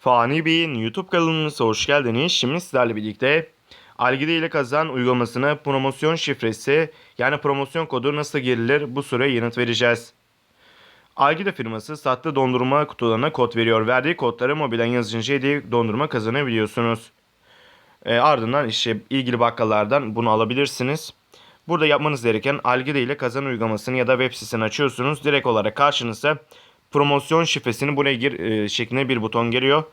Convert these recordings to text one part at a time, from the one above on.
Fani Bey'in YouTube kanalımıza hoş geldiniz. Şimdi sizlerle birlikte Algide ile kazan uygulamasına promosyon şifresi yani promosyon kodu nasıl girilir bu soruya yanıt vereceğiz. Algide firması sattığı dondurma kutularına kod veriyor. Verdiği kodları mobilden yazınca hediye dondurma kazanabiliyorsunuz. E, ardından işte ilgili bakkallardan bunu alabilirsiniz. Burada yapmanız gereken Algide ile kazan uygulamasını ya da web sitesini açıyorsunuz. Direkt olarak karşınıza promosyon şifresini buraya gir e, şeklinde bir buton geliyor.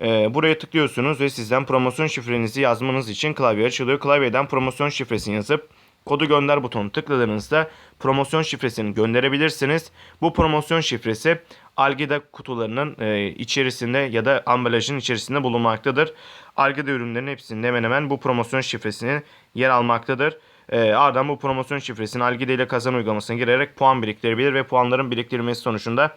E, buraya tıklıyorsunuz ve sizden promosyon şifrenizi yazmanız için klavye açılıyor. Klavyeden promosyon şifresini yazıp kodu gönder butonu tıkladığınızda promosyon şifresini gönderebilirsiniz. Bu promosyon şifresi Algida kutularının e, içerisinde ya da ambalajın içerisinde bulunmaktadır. Algida ürünlerin hepsinde hemen hemen bu promosyon şifresini yer almaktadır. E, ardından bu promosyon şifresini Algida ile kazan uygulamasına girerek puan biriktirebilir ve puanların biriktirilmesi sonucunda